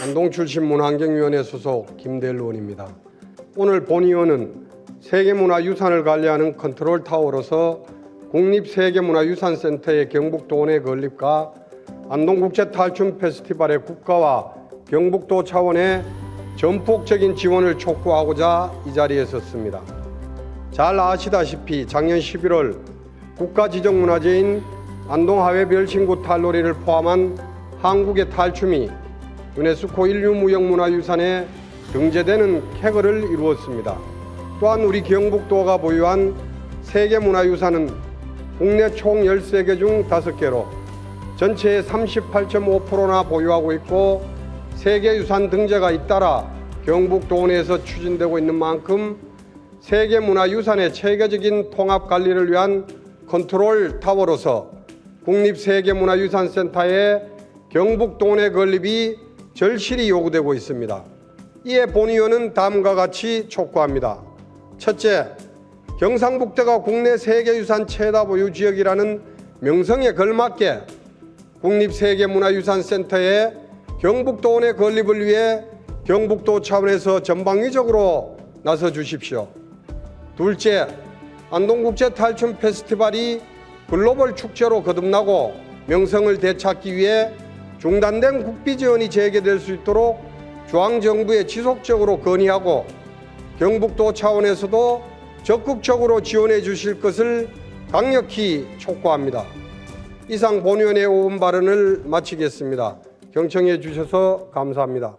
안동 출신 문환경위원회 소속 김대일 의원입니다. 오늘 본 의원은 세계문화유산을 관리하는 컨트롤 타워로서 국립세계문화유산센터의 경북도원의 건립과 안동국제 탈춤 페스티벌의 국가와 경북도 차원의 전폭적인 지원을 촉구하고자 이 자리에 섰습니다. 잘 아시다시피 작년 11월 국가지정문화재인 안동하회 별신구 탈놀이를 포함한 한국의 탈춤이 유네스코 인류무형문화유산에 등재되는 쾌거를 이루었습니다. 또한 우리 경북도가 보유한 세계문화유산은 국내 총 13개 중 5개로 전체의 38.5%나 보유하고 있고 세계유산 등재가 잇따라 경북도원에서 추진되고 있는 만큼 세계문화유산의 체계적인 통합 관리를 위한 컨트롤 타워로서 국립세계문화유산센터의 경북도원의 건립이 절실히 요구되고 있습니다. 이에 본의원은 다음과 같이 촉구합니다. 첫째, 경상북도가 국내 세계유산 최다 보유 지역이라는 명성에 걸맞게 국립세계문화유산센터의 경북도원의 건립을 위해 경북도 차원에서 전방위적으로 나서 주십시오. 둘째, 안동국제 탈춤 페스티벌이 글로벌 축제로 거듭나고 명성을 되찾기 위해 중단된 국비 지원이 재개될 수 있도록 중앙정부에 지속적으로 건의하고 경북도 차원에서도 적극적으로 지원해 주실 것을 강력히 촉구합니다. 이상 본위원의 오분 발언을 마치겠습니다. 경청해 주셔서 감사합니다.